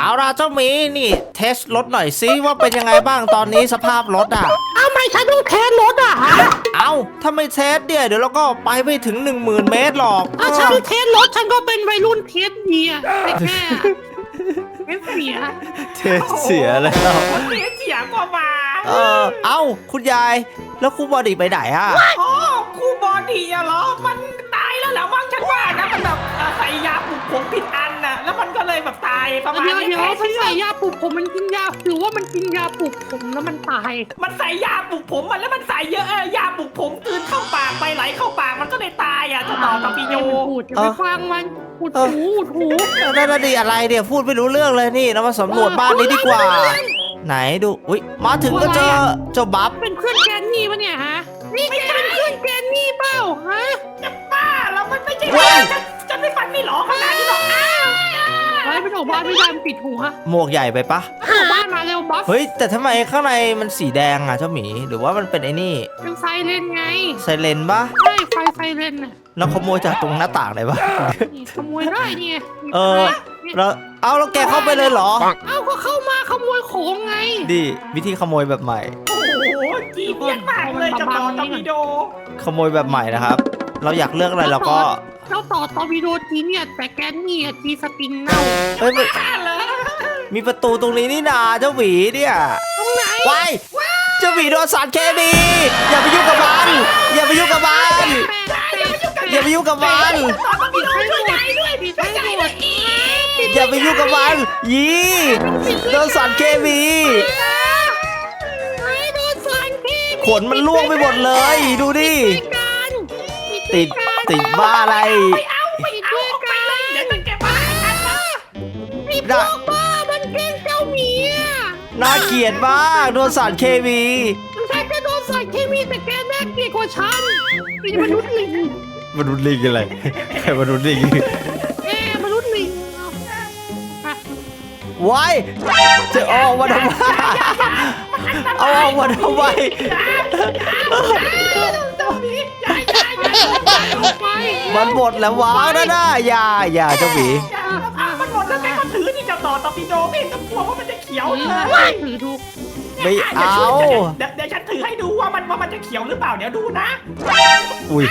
เอาล่ะเจ้าหมีนี่เทสรถหน่อยซิว่าเป็นยังไงบ้างตอนนี้สภาพรถอะทำไมฉันต้องเทสรถอะฮะเอาถ้าไม่เทสเนี่ยเดี๋ยวเราก็ไปไม่ถึง 1 0,000 เมตรหรอกถ้าฉันเทสรถฉันก็เป็นวัยรุ่นเทสเดียแต่แค่เทสเสียเทสเสียแล้วมันเสียเสียกว่ามา เออเอ้าคุณยายแล้วครูบอดี้ไปไหนอะอ๋อครูบอดี้อะเหรอ มันตายแล้วเหรอมั้งฉันว่านะมันแบบเอ่อใส่ยาปลุกผมผิดอันน่ะ แล้วมันก็เลยแบบตายประมาณเดี๋ยวนี้เดี๋ยวแพ้มันเชื้อใส่ยาปลุกผมมันกินยาหรือว่ามันกินยาปลุกผมแล้วมันตายมันใส่ยาปลุกผมมันแล้วมันใส่เยอะเออยาปลุกผมกลืนเข้าปากไปไหลเข้าปากมันก็เลยตายอะเจ้าต่อกับพี่โยมันพูดอย่าไปฟังมันพูดหูพูดหูนั่นน่ะดิอะไรเนี่ยพูดไม่รู้เรื่องเลยนี่เรามาสำรวจบ้านนี้ดีกว่า ไหนดูอุ้ยมาถึงก็เจอเจ้าบัฟเป็นเพื่อนแกนนี่ปะเนี่ยฮะนี่แกเป็นเพื่อนแกนนี่เปล่าฮะจะบ้าแล้วมันไม่ใช่เว้ยฉันฉันไม่ฟันไม่หลอขนาดนี้หรอกอ้าวไว้เป็นออกบ้านไม่ได้มันปิดหัวหมวกใหญ่ไปปะออกบ้านมาเร็วบัฟเฮ้ยแต่ทำไมข้างในมันสีแดงอะเจ้าหมีหรือว่ามันเป็นไอ้นี่เป็นไซเรนไงไซเรนปะใช่ไฟไซเรนน่ะเราขโมยจากตรงหน้าต่างเลยปะนี่ขโมยได้เนี่ยเออ แล้วเอาแล้วแกเข้าไปเลยเหรอ เอ้าก็เข้ามาขโมยของไง ดิวิธีขโมยแบบใหม่ โอ้โหจีเนียสมากเลยเจ้าต่อกับพี่โยขโมยแบบใหม่นะครับ เราอยากเลือกอะไรเราก็เจ้าต่อตอร์ปิโดจีเนี่ยแต่แกนนี่อะจีสปินเน่าเฮ้ยมันบ้าเลยมีประตูตรงนี้นี่นาเจ้าหวีเนี่ยตรงไหนว้ายเจ้าหวีโดนสารเคมีอย่าไปยุ่งกับมันอย่าไปยุ่งกับมันแปะแปะแปะอย่าไปยุ่งกับมันต่อกับพี่โยช่วยยายด้วยปิดช่วยให้ยายหมด้วยด อย่าไปยุ่งกับมันยีโดนสารเคมีไอ้โดนสารเคมีขนมันล่วงไปหมดเลย ดูดิปิดกันติดติดบ้าอะไรไม่เอาไม่เอาออกไปเลยเดี๋ยวจะแกบ้าฉันนะไอ้พวกบ้ามันแกล้งเจ้าหมีอะน่าเกลียดมากโดนสารเคมีมันแค่จะโดนสารเคมีแต่แกน่าเกลียดกว่าฉันเป็นมนุษย์ลิงมนุษย์ลิงอะไรใครมนุษย์ลิง ว้ายจะออกมาทำไมเอาออกมาทำไมมันหมดแล้วว้าวนะน่าอย่าอย่าเจ้าหมีมันหมดแล้วแกก็ถือนี่จ้าต่อตอปิโดไม่เห็นต้องกลัวว่ามันจะเขียวเลยถือดูกไม่เอาเดี๋ยวฉันถือให้ดูว่ามันว่ามันจะเขียวหรือเปล่าเดี๋ยวดูนะ อุ้ย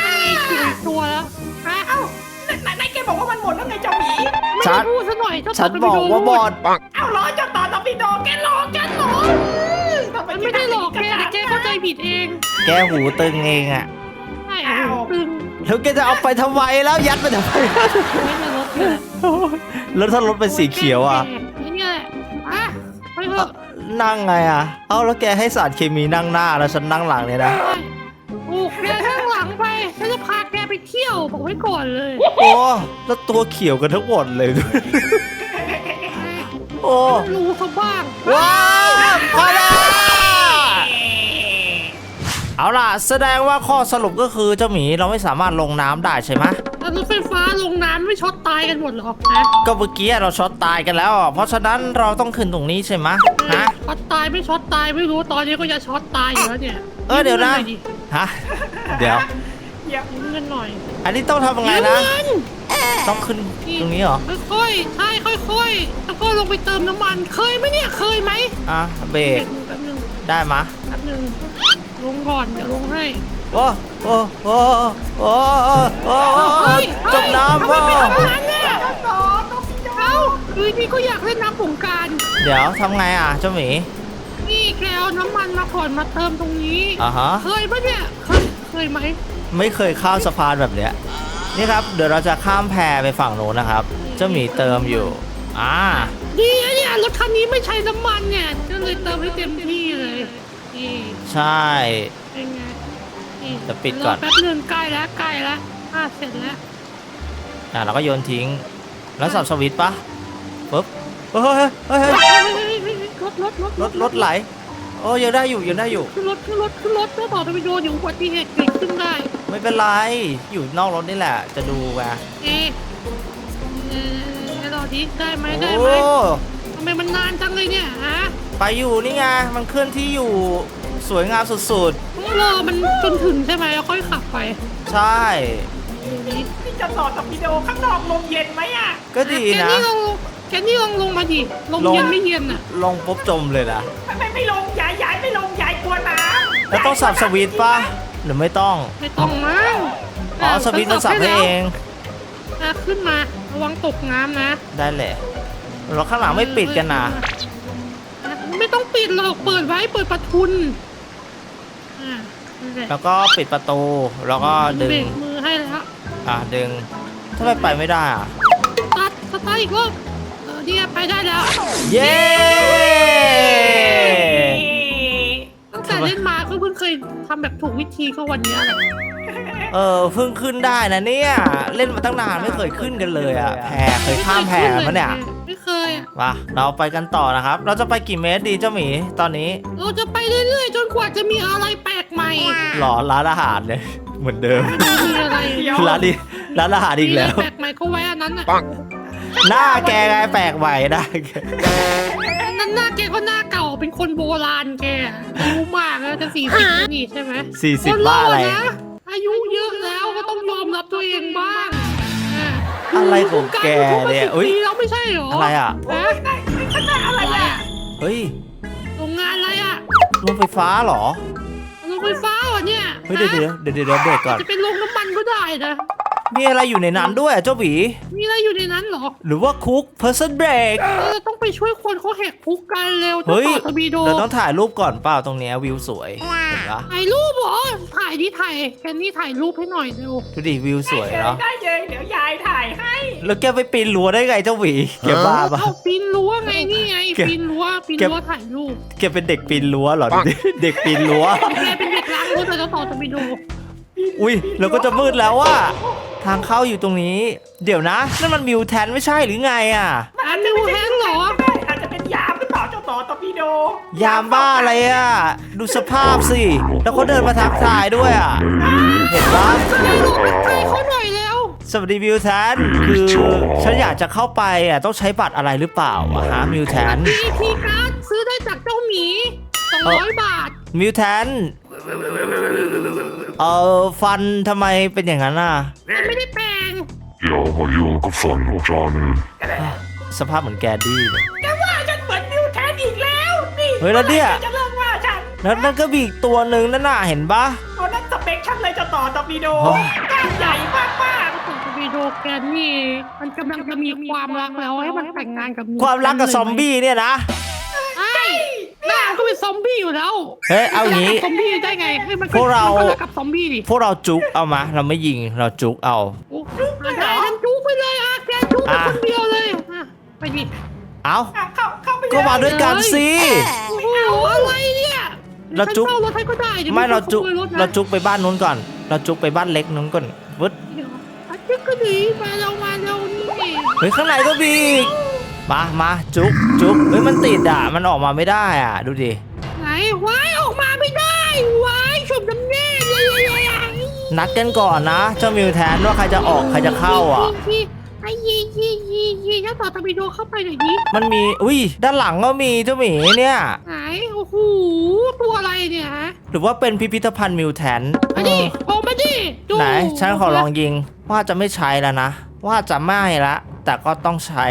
ตัวแล้วฮะเอ้าไหนไหนแกบอกว่ามันหมดแล้วไงเจ้าหมีไม่ฉัได้น พูดซะหน่อยเจ้าฉันต่บอกว่าบอดเอ้ารอเจ้าต่อตอปิโดแกหลอกฉันเหรอมันไม่ได้หลอกแกแต่แกเข้าใจผิดเองแกหูตึงเองอะใช่อะตึงแล้วแกจะเอาไปทำไมแล้วยัดไปทำไม ไม่ในรถเลยแล้วถ้ารถเป็นสีเขียวอะนี่เนี่ยอะไปเถเอ้าอะนั่งไงอะเอาแล้วแกให้สารเคมีนั่งหน้าแล้วฉันนั่งหลังเนี่ยนะ ไปโอ้แก เที่ยวบอกไว้ก่อนเลยโอ้แล้วตัวเขียวกันทั้งหมดเลยโอ้รู้เขาบ้างว้าวพอแล้วเอาล่ะ แสดงว่าข้อสรุปก็คือเจ้าหมีเราไม่สามารถลงน้ำได้ใช่ไหมแล้วรถไฟฟ้าลงน้ำไม่ช็อตตายกันหมดหรอกนะก็เมื่อกี้เราช็อตตายกันแล้วอะเพราะฉะนั้นเราต้องขึ้นตรงนี้ใช่ไหมฮะ ช็อตตายไม่ช็อตตายไม่รู้ตอนนี้ก็จะช็อตตายอยู่แล้วเนี่ยเออเดี๋ยวนะยืมงิหอฮะ เดี๋ยว เดี๋ยวยืมเงินหน่อยอันนี้ต้องทำยังไงนะยืมเงินต้องขึ้นตรงนี้เหรอ ค่อยๆใช่ค่อยๆแล้วก็ลงไปเติมน้ำมัน เคยไหมเนี่ยเคยไหมอะเบรกแป๊บนึงได้มะแป๊บนึงลงก่อนเดี๋ยวลงให้โอ้โอ้โอ้โอ้โอ้โอ้เฮ้ยจมน้ำทำไมพ่อไม่ทำงานเนี่ยต่อตอปิโดเอ้าคือนี่ก็อยากเล่นน้ำสงกรารเดี๋ยวทำไงอะเจ้าหมีนี่แกเอาน้ำมันมาก่อนมาเติมตรงนี้ อ่าฮะ เคยปะเนี่ย เคย เคยไหม ไม่เคยข้ามสะพานแบบเนี้ยนี่ครับเดี๋ยวเราจะข้ามแพไปฝั่งโน้นนะครับ เจ้าหมีเติมอยู่ อ่าดีนะเนี่ยรถคันนี้ไม่ใช้น้ำมันเนี่ยก็เลยเติมให้เต็มที่เลยนี่ใช่ เป็นไงนี่เดี๋ยวปิดก่อน รแป๊บนึงใกล้แล้วใกล้แล้วอะเสร็จแล้วอ่าเราก็โยนทิ้ง แล้วสับสวิตช์ปะปุ๊บเฮ้ยเฮ้ยเฮ้ยเฮ้ยเฮ้ยเฮ้ยเฮ้ยรถรถรถรถรถไหลโอ้ยังได้อยู่ยังได้อยู่ ขึ้นรถขึ้นรถขึ้นรถแล้วต่อจะไปโดนอยู่อุบัติเหตุเกิดขึ้นได้ ไม่เป็นไร อยู่นอกรถนี่แหละ จะดูไงเอ๊ะเอ๊ะให้รอดิได้ไหมโอ้ได้ไหมทำไมมันนานจังเลยเนี่ยฮะไปอยู่นี่ไง มันเคลื่อนที่อยู่สวยงามสุดต้องรอมันจนถึงใช่ไหมแล้วค่อยขับไปๆ ใช่ ดูดินี่จะต่อตอปิโดข้างนอกลมเย็นไหมอะก็ดีแกนะ นี่เราแกนี่ลองลงมาดิลงลง เย็นไม่เย็นอะลงปุ๊บจมเลยนะไม่ไม่ไม่ลงยายยายไม่ลงยายกลัวน้ำแล้วต้องสับสวิตช์ป่ะ หรือไม่ต้อง ไม่ต้องมั้งอ๋อ สวิตช์มันสับให้เอง อะขึ้นมา ระวังตกน้ำนะได้แหละเราข้างหลังไม่ปิดกันนะอะไม่ต้องปิดหรอก เปิดไว้ เปิดประทุน อะนั่นแหละแล้วก็ปิดประตู แล้วก็ดึเบงรกมือให้แล้ว อะดึงทำไมไปไม่ได้อะ ตัดสตาร์ทอีกรอบเออเนี่ยไปได้แล้ว เย้ เล่นมาก็เพิ่งเคยทำแบบถูกวิธีก็วันเนี้ยแหละเออเพิ่งขึ้นได้นะเนี่ย เล่นมาตั้งนานไม่เคยขึ้นกันเลยอะแพเคยข้ามแพมาเนี่ยไม่เคยอะมาเราไปกันต่อนะครับ เราจะไปกี่เมตรดีเจ้าหมีตอนนี้เราจะไปเรื่อยๆ จนกว่าจะมีอะไรแปลกใหม่หรอร้านอาหารเลย เหมือนเดิมไม่รู้มีอะไรเดี๋ยวร้านนี้ร้านอาหารอีกแล้ว มีะไรแปลกใหม่ก็ไว้อันนั้นน่ะหน้าแกไงแปลกใหม่ได้แกอันนั้นหน้าแกก็หน้าเก่าเป็นคนโบราณแกอายุมากแล้ว จะสี่สิบนี่ใช่ไหมสี่สิบคนเบ้าอะไรนะอายุเยอะแล้วก็ต้องยอมรับตัวเองบ้างอะอะไรของแกเนี่ยออุ้ยปีแล้วไม่ใช่เหรออะไรอะ ฮะข้างหน้าอะไรอะไรอะอะเฮ้ยโรงงานอะไรอะโรงไฟฟ้าเหรอ โรงไฟฟ้าเหรอเนี่ยเฮ้ยเดี๋ยวเดี๋ยวเดี๋ยวเดี๋ยวเบรกก่อน จะเป็นโรงน้ำมันก็ได้นะ มีอะไรอยู่ในนั้นด้วยอะเจ้าหมีมีอะไรอยู่ในนั้นเหรอ หรือว่าคุก person break เราต้องไปช่วยคนเขาแหกคุกกันเร็วจะเฮ้ยต่อทบีโดเราต้องถ่ายรูปก่อนเปล่าตรงเนี้ยวิวสวยเห็นปะถ่ายรูปเหรอถ่ายดิถ่ายแคนนี่ถ่ายรูปให้หน่อยเร็วดูดิวิวสวยเนาะได้เลยเดี๋ยวยายถ่ายให้แล้วแกไปปีนรั้วได้ไงเจ้าหวีแกบ้าปะ เอาปีนรั้วไงนี่ไงเก็บปีนรั้วปีนเก็บ รั้วถ่ายรูปแกเป็นเด็กปีนรั้วเหรอเด็กปีนรั้ว แกเป็นเด็กล้างรถแต่จะต่อทบีโดอุ้ยแล้วก็จะมืดแล้วว่า ทางเข้าอยู่ตรงนี้ เดี๋ยวนะ นั่นมันมิวแทนไม่ใช่หรือไงอะ อันนิวแฮงเหรอ อาจจะเป็นยามหรือเปล่าเจ้าต่อตอร์ปิโดยามบ้าอะไรอะ ดูสภาพสิ แล้วเขาเดินมาทักทายด้วยอะ เห็นปะไปลงไปใกล้เขาหน่อยแล้ว สวัสดีมิวแทน คือฉันอยากจะเข้าไปอะต้องใช้บัตรอะไรหรือเปล่าอะฮะมิวแทน มีทีการ์ดซื้อได้จากเจ้าหมี200บาท มิวแทน เออฟันทำไมเป็นอย่างนั้นอะมันไม่ได้แปลงอย่ามายุ่งกับฝันของฉันสภาพเหมือนแกดดี้เลย แกว่าฉันเหมือนนิวแทนอีกแล้วนี่เฮ้ยแล้วเนี่ย จะเลิกว่าฉันแล้วนั่นก็มีอีกตัวหนึ่งนั่นน่ะเห็นปะตัวนั้นสเปคฉันเลยเจ้าต่อตอร์ปิโดโอ้ยกล้ามใหญ่มากมากต่อทบีโดแกนี่ มันกำลังจะมีความรักแล้วให้มันแต่งงานกับความรักกับซอมบี้เนี่ยนะใช่ หน้าก็เป็นซอมบี้อยู่แล้วเฮ้ยเอางี้ ซอมบี้ได้ไงให้มันพวกเรามันรักกับซอมบี้ดิพวกเราจุกเอามาเราไม่ยิงเราจุกเอา โอ้อะได้ฉันจุกไปเลยอะแกจุกไปอะ คนเดียวเลยอะไปดิเอาอะเข้าเข้าไปเลยก็มาด้วยกันสิ โอ้โหอะไรเนี่ยเราจุ๊บ ฉันเช่ารถให้ก็ได้ดี๋ยวไม่เราจุกขโมยถนะ เราจุกไปบ้านนู้นก่อน เราจุกไปบ้านเล็กนู้นก่อนวึดเดี๋ยวอะจุกก็ดีมาเรามาเรานี่เฮ้ยข้างในก็มีอีก มามาจุกจุกเฮ้ยมันติดอะมันออกมาไม่ได้อะ ดูดิไหนวายออกมาไม่ได้วายชมน้ำแน่เลยเลยเลยนัดกันก่อนนะ เจ้ามิวแทนว่าใครจะออกใครจะเข้าอะยี่ไอ้ยี่ยี่ยี่ยี่ถ้าต่อตะบิโดเข้าไปหน่อยดิมันมีอุ้ยด้านหลังก็มีเจ้าหมีเนี่ยไหนโอ้โหตัวอะไรเนี่ยฮะหรือว่าเป็นพิพิธภัณฑ์มิวแทนมาดิออกมาดิดูไหนฉันขอลองยิงว่าจะไม่ใช้แล้วนะ ว่าจะไม่ละแต่ก็ต้องใช้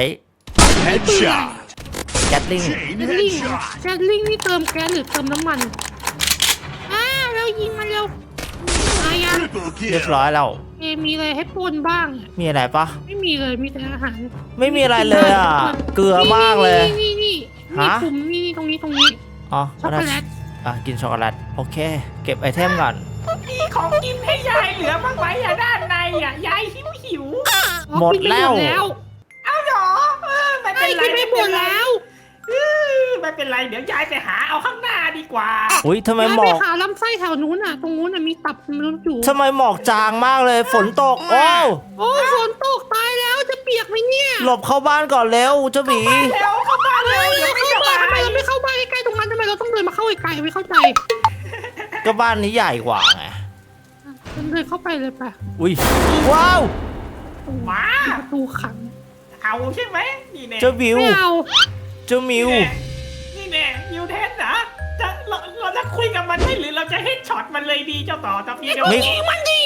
Headshot แกตลิงแกสลิงแกสลิงนี่เติมแก๊สหรือเติมน้ำมันอ่าเรายิงมันเร็วมายังเรียบร้อยแล้ว เอมีอะไรให้ปนบ้างอะมีอะไรปะไม่มีเลยมีแต่อาหารไม่มีอะไรเลยอะ เกลือมากเลย นี่นี่นี่ฮะนี่ปุ่มนี่นี่ตรงนี้ตรงนี้อ๋อช็อกโกแลตอะกินช็อกโกแลตโอเค เก็บไอเทมก่อน มีของกินให้ยายเหลือบ้างไหมอะด้านในอะยายหิวหิวอ๋อหมดกินไปแล้วแล้ว เป็ไอ้นไรกินไปหมดแล้วเออไม่เป็นไรเดี๋ยวยายไปหาเอาข้างหน้าดีกว่าอุ้ยทำไมหมไปอกหาลำไส้แถวนู้นอะ ตรงนู้นอะมีตับมันอยู่ทำไมหมอกจางมากเลย ฝนตกโอ้วโอ้ฝนตกตายแล้วจะเปียกไหมเนี่ยหลบเข้าบ้านก่อนเร็วเจ้าหมีเร็วเข้าบ้านเฮ้เร็วยเดี๋ยวไม่เข้าสบ้านบาทำไมยเราไม่เข้าบ้านใกล้ๆตรงนั้นทำไมเราต้องเดินมาเข้าไกลๆไม่เข้าใจ ก็บ้านนี้ใหญ่กว่าไงเดินเข้าไปเลยปะอุ้ยว้าวมาประตูขัง เอาใช่ไหมนี่แน่เจ้าวิว ไม่เอาเจ้ามิว นี่แน่นี่แน่นิวเทนนะจะเราเราจะคุยกับมันไหมหรือเราจะเฮดช็อตมันเลยดีเจ้าต่อตะพีเดียวไม่ ยิงมันดิ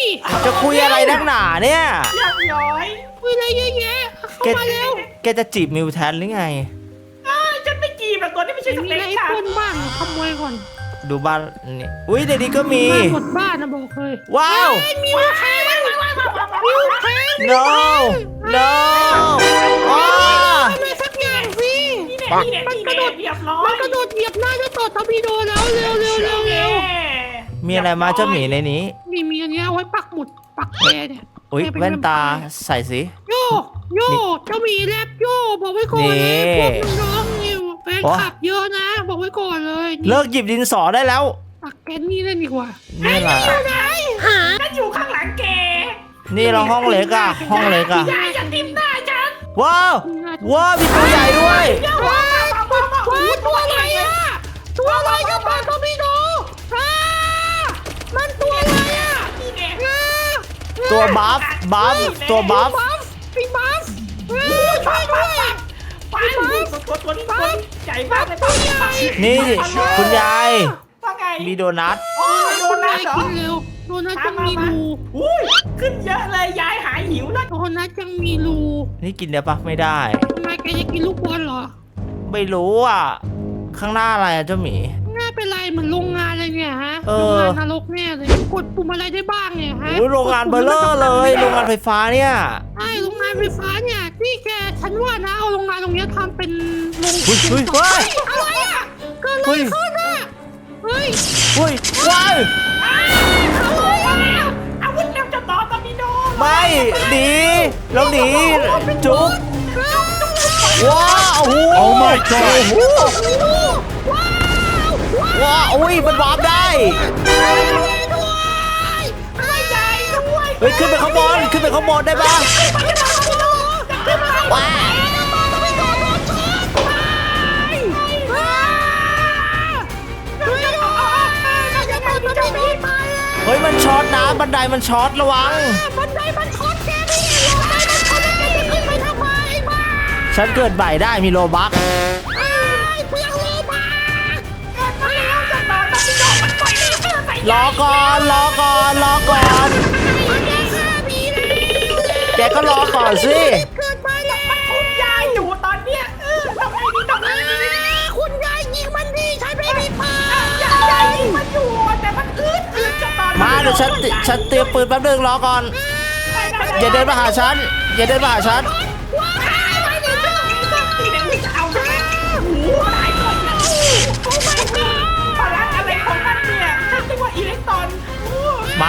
จะคุยอะไรนักหนาเนี่ย เรียบร้อยคุยอะไรเยอะแยะแกเข้ามาเร็วแกจะจีบมิวแทนหรือไง อ้าวฉันไม่จีบแบบตัวนี้ไม่ใช่สมีเปอะไรคให้ฉัปนล้นบ้างขโมยก่อน ดูบ้านนี่อุ้ยในนี้ก็มี บ้านหมดบ้านนะบอกเลยว้าวไอ้มิวแค้นมิวแค้น no no ว้าอะไรสักอย่างสินี่แน่นี่แน่นี่แน่เรียบร้อยมันกระโดดเหยียบหน้าเจ้าต่อทบีโดแล้วเร็วเร็วเร็วเร็วมีอะไรมาเจ้าหมีในนี้นี่มีอันเนี้ยเอาไว้ปักหมุดปักแกเนี่ยอุ้ยให้เป็แว่นตาแวมไพร์ใส่สิโยโยเจ้าหมีแรปโยบอกไว้ก่อนนี่เลยพวกน้องๆนี่ แฟนโอ้คลับเยอะนะ บอกไว้ก่อนเลยเลิกหยิบดินสอได้แล้วปักแกนนี่เล่นดีกว่านี่แหละไหนหาฉันอยู่ข้างหลังแกนี่เราห้องเล็กอะห้องเล็กอะยายจะทิมหน้าฉันว้าวว้าวมีตัวใหญ่ด้วยว้าวตัวอะไรอะตัวอะไรเจ้าต่อทบีโดอ่ามันตัวอะไรอะนี่แน่อ่าตัวบัฟบัฟตัวบัฟบัฟปีบัฟเฮ้ยช่วยด้วย ไปตัวตัวนี้ตัวนี้ใหญ่มากเลยตัวใหญ่นี่คุณยายว่าไงมีโดนัทโอ้ยโดโดนันัททเหรอกินเร็วโดนัทยังมีรูอุ้ยขึ้นเยอะเลยยายหายหิวแล้วโดนัทยังมีรูนี่กินได้ปะไม่ได้ทำไมแกจะกินลูกบอลเหรอ ไม่รู้อะ ข้างหน้าอะไรอะเจ้าหมีหน้า เป็นไรเหมือนโรงงานเลยเนี่ยฮะ เอโรงองานนรกแน่เลย กดปุ่มอะไรได้บ้างเนี่ยฮะโอ้ยโรงงานเบลเลอร์เลย โรงงานไฟฟ้าเนี่ย ใช่โรงงานไฟฟ้าเนี่ยที่แกฉันว่านะเอาโรงงานตรงเนี้ยทำเป็นโรงเฮ้ยเฮ้ยเฮ้ย อะไรอะเกิดอะไรเฮ้ยขึ้นอะเฮ้ยเฮ้ยว้ายอะไรอะอาวุธเร็วจะต่อตอร์ปิโดไม่หนีแล้วหนีจุ๊บว้าวโอ้โห Oh my god โอ้โหว้า วว้าวว้าวอุ้ยมันวาร์ปได้ด้วยอะไรใหญ่ด้วยเฮ้ยขึ้นไปข้างบนขึ้นไปข้างบนได้ปะว้าวเฮ้ยมันช็อตนะบันไดมันช็อตระวังบันไดมันช็อตแกนี่เองบันไดมันช็อตแล้วแกจะขึ้นไปทำไมบ้าฉันเกิดใหม่ได้มีโลบัก รอก่อนรอก่อนรอก่อน แกฆ่าผีแล้วแกก็รอก่อนสิเกิดมาแล้วคุณยายอยู่ตอนเนี้ยเออทำไงดีทำไงดีคุณยายยิงมันดีฉันไม่มีปืนยายยายยิงมันอยู่แต่มันอึดอึดจะตอนมาเดี๋ยวฉันติฉันเตรียมปืนแป๊บนึงรอก่อนอย่าเดินมาหาฉัน อย่าเดินมาหาฉันว้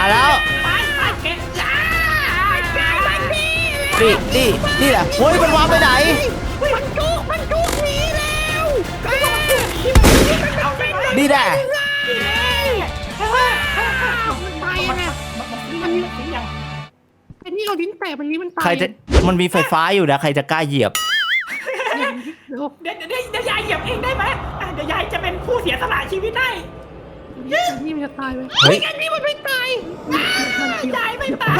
มาแล้ว ไปไปเก็บจ้าจ้ามันดีนี่นี่นี่แหละเฮ้ยมันวางไปไหน มันจุกมันจุกหนีแล้วนี่แหละมันตายยังไงมันมีสีอย่างอันนี้เอาลิ้นแตะมันนี้มันตายใครจะมันมีไฟฟ้าอยู่นะใครจะกล้าเหยียบ เดี๋ยวเดี๋ยวเดี๋ยวเดี๋ยายเหยียบเองได้ไหมเดี๋ยวยายจะเป็นผู้เสียสละชีวิตได้ นนี้มันจะตายไหมเฮ้ยอันนี้มันไม่ตายยายไม่ตาย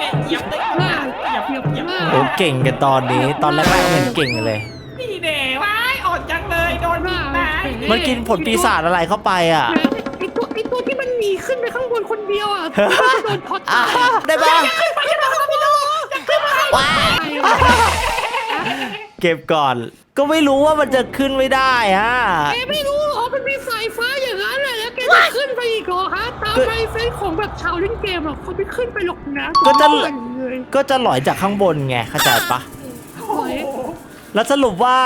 เนี่ยเหยียบได้เหยียบเหยียบเหยียบโอ้เก่งกันตอนนี้ตอนแรกๆเหมือนเก่งเลยนี่เด้ว้ายอ่อนจังเลยโดนยิงตายมันกินผลปีศาจอะไรเข้าไปอะไอตัวไอตัวที่มันหนีขึ้นไปข้างบนคนเดียวอะโดนช็อตอะตายได้ปะไปกันเถอะพี่น้องว้ายเก็บก่อน ก็ไม่รู้ว่ามันจะขึ้นไม่ได้อะแกไม่รู้เหรอมันมีสายฟ้า อย่างนั้นแหละแล้วแกจะขึ้นไปอีกเหรอฮะตามไปเฟซของแบบชาวเล่นเกมหรอกเขาไม่ขึ้นไปหรอกนะก็จะเลยก็จะหลอยจากข้างบนไงเข้าใจปะโอ้ยแล้วสรุปว่า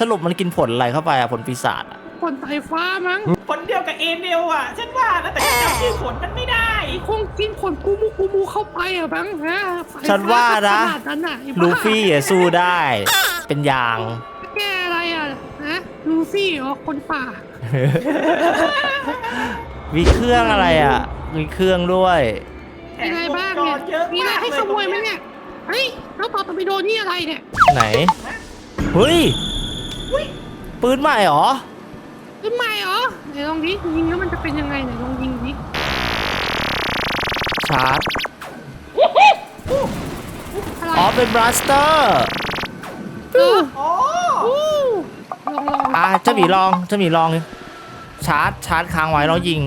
สรุปมันกินผลอะไรเข้าไปอะผลปีศาจอะคนสายฟ้ามั้งผลเดียวกับเอเดลอะ ฉันว่านะแต่ฉันจำชื่อผลมันไม่ได้ คงกินผลกูมูกูมูเข้าไปอะบ้างฮะสยฟ้ฉันว่านะ ขนาดนั้นอะไอ้บ้าลูฟี่อะสู้ได้ เป็นยาง แกอะไรอะฮะลูฟี่เหรอคนป่า มีเครื่องอะไรอะ มีเครื่องด้วยมีอะไรบ้างเนี่ย มีอะไรให้ขโมยไหมเนี่ย เฮ้ยแล้วต่อตอร์ปิโดนี่อะไรเนี่ยไหน เฮ้ยปืนใหม่เหรอ ขึ้นใหม่เหรอไหนลองดิยิงแล้วมันจะเป็นยังไงไหนลองยิงดิชาร์จ อะไรอ๋อ เป็นบลัสเตอร์เออโอ้อู้ลองลองอะเจ้าหมีลองเจ้าหมีลอง ชาร์จ ชาร์จค้างไว้แล้วยิง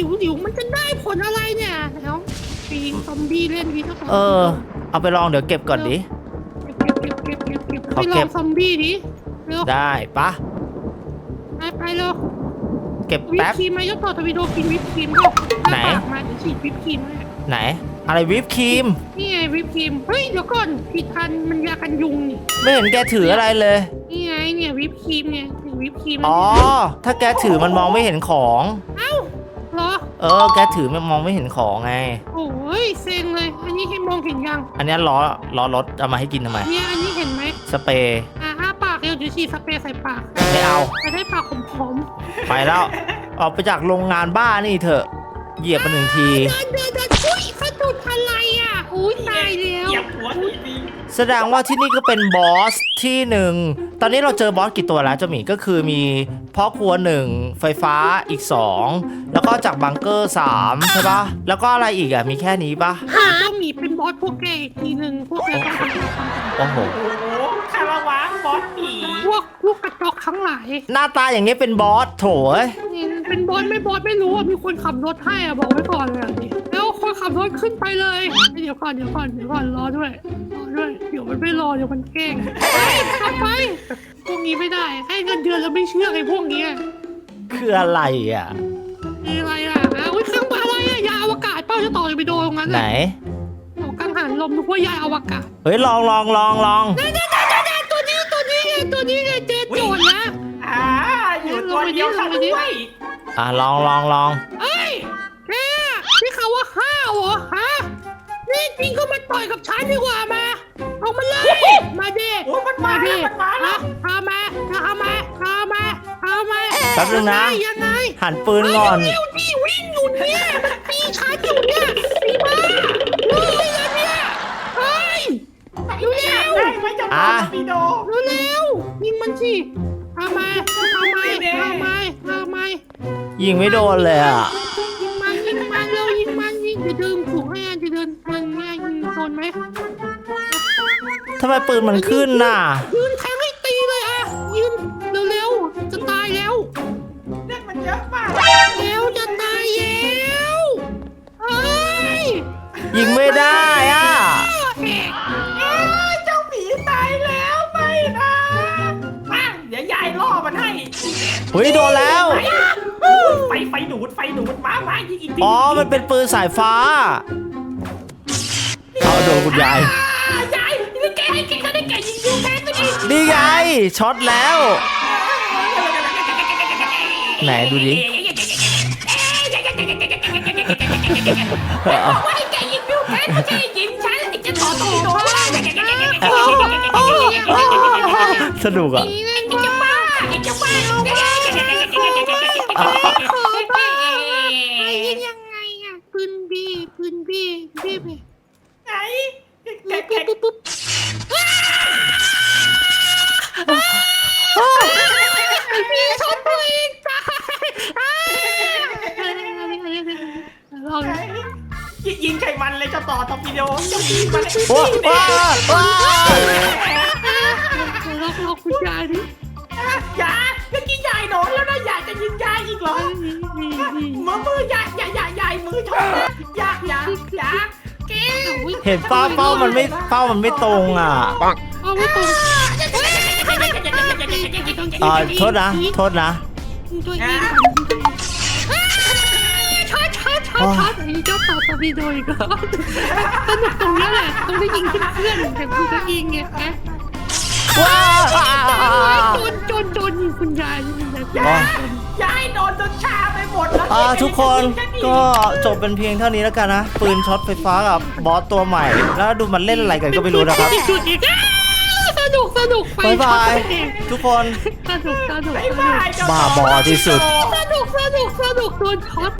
จิ๋วจิ๋วมันจะได้ผลอะไรเนี่ยแล้วปีซอมบี้เล่นดีเท่าไหร่เออ เอาไปลองเดี๋ยวเก็บก่อนดิ เก็บเก็บเก็บเก็บเก็บขอไปลเก็อบ งซอมบี้ดิเร็วได้ปะไปไปเร็วเก็บวิปแป๊บ ครีมไหมยกต่อทวีโดกินวิปครีมด้วยไหนปากมาเดี๋ยวฉีดวิปครีมให้ไหน อะไรวิปครีม นี่ไงวิปครีมเฮ้ยเดี๋ยวก่อนผิดอันมันยากันยุงนี่ไม่เห็นแกถืออะไรเลย นี่ไงเนี่ยวิปครีมไงนี่วิปครีมอ๋อ ถ้าแกถือมันมองไม่เห็นของ เอ้า เหรอเออ แกถือมันมองไม่เห็นของไง โอ้ยเซ็งเลย อันนี้ให้มองเห็นยัง อันเนี้ยล้อล้อรถเอามาให้กินทำไม เนี่ยอันนี้เห็นไหมสเปรย์ อ่าอ้าปากเร็วเดี๋ยวฉีดสเปรย์ใส่ปากไม่เอา จะได้ปากขมไปแล้ว ออกไปจากโรงงานบ้านี่เถอะเหยียบมาหนึ่งที ๆเดินเดินเดินอุ้ยสะดุดอะไรอะอุ้ยตายแล้วเหยียบหัวทีดี แสดงว่าที่นี่ก็เป็นบอสที่หนึ่ง ตอนนี้เราเจอบอสกี่ตัวแล้วเจ้าหมีก็คือมีพ่อครัวหนึ่งไฟฟ้าอีกสองแล้วก็จากบังเกอร์สามใช่ปะแล้วก็อะไรอีกอะมีแค่นี้ปะหาต้องมีเป็นบอสพวกแกอีกทีหนึ่งพวกแกต้องทำงานโอ้โหโอ้โหคาราวานบอสผีพวกพวกกระจอกทั้งหลายหน้าตาอย่างนี้เป็นบอสโถเอ้ยนี่เป็นบอสไม่บอสไม่รู้อะมีคนขับรถให้อะบอกไว้ก่อนเลยอะนี่แล้ว คนขับรถขึ้นไปเลยเดี๋ยวก่อนเดี๋ยวก่อนเดี๋ยวก่อนรอด้วยรอด้วย เดี๋ยวมันไม่รอเดี๋ยวมันแกล้งไปขับไปพวกนี้ไม่ได้ให้เงินเดือนแล้วไม่เชื่อไอ้พวกเนี้ยคืออะไรอะมีอะไรอะอ้าวเครื่องอะไรอะยาอวกาศเป้าจะต่อไปโดนตรงนั้นไหนโอ้กังหันลมนึกว่ายาอวกาศเฮ้ยลองลองลองลองเด้เด้เด้เด้ตัวนี้ตัวนี้ไงตัวนี้ไงเจโจรนะอ่าอยู่ตัวเดียวซะด้วยอะลองลองลอง โอ้ยมันมาแล้วมันมาแล้วเอามาเอามาเอามาเอามาแป๊บนึงนะ ยังไงหันปืนก่อน เร็วๆดิวิ่งอยู่เนี่ยมันตีฉันอยู่เนี่ยตีบ้าเฮ้ยอันเนี่ยเฮ้ยเร็วได้ไหมเจ้าต่อทวีโด ๆเร็วๆยิงมันสิเอามาเอามาเอามาเอามายิงไม่โดนเลยอะ ทำไมปืนมันขึ้นน่ะ ยืนแทงให้ตีเลยอะยืนเร็วๆจะตายแล้วเลือดมันเยอะมากเร็วจะตายแล้วเฮ้ยยิงไม่ได้อะแหกเอ้ยเจ้าหมีตายแล้วไม่นะมาเดี๋ยวยายล่อมันให้เฮ้ยโดนแล้วไฟไฟดูดไฟดูดมามายิงอีกทีอ๋อ มันเป็นปืนสายฟ้า เอาโดนคุณยายอ่ายาย นี่แกให้แกก็ได้แกยิงยูแทนไปดินี่ไงช็อตแล้ว ไหนดูดิว่าให้แกยิงยูแทนไม่ใช่ยิงฉันไอ้เจะต่อตัวโดนสนุกอะนี่เลยไอ้เจะบ้าไอ้เจะบ้าไอ้ยิงยังไงอะปืนบีปืนบีบีไปไหนแกปุ๊บแกปุ๊บปุ๊บ มีชนตัวเองตายลองยิงไขมันเลยเจะต่อทอร์ปิโดเจ้าหมีมาเลยว้าวว้าว้าวลองลองคุณยายดิยาเมื่อกี้ยายโดนแล้วนะยายจะยิงยายอีกเหรอมือมือยายยายยายมือชนนะยายยายยายแก เห็นเป้าเป้ามันไม่เป้ามันไม่ตรงอะเอาไม่ตรงอ่าโทษนะโทษนะตัวเองช็อตช็อตช็อตช็อตไอ้เจ้าต่อตะวีโดอีกแล้วสนุกตรงนี้แหละตรงได้ยิงเพื่อนแต่คุณก็ยิงไงฮะว้าวโจนโจนโจนยิงคุณยายคุณยายยา ยยายโดนจนชาไปหมดแล้วอ่าทุกคนก็จบเป็นเพียงเท่านี้แล้วกันนะ ปืนช็อตไฟฟ้ากับบอสตัวใหม่ แล้วดูมันเล่นอะไรกันก็ไม่รู้นะครับ จุดอีกสนุกสนุกไปบ๊ายบาย ทุกคนสนุกสนุกบ๊ายบายเจ้บ้าบอที่สุด สนุกสนุกสนุกโดนช็อต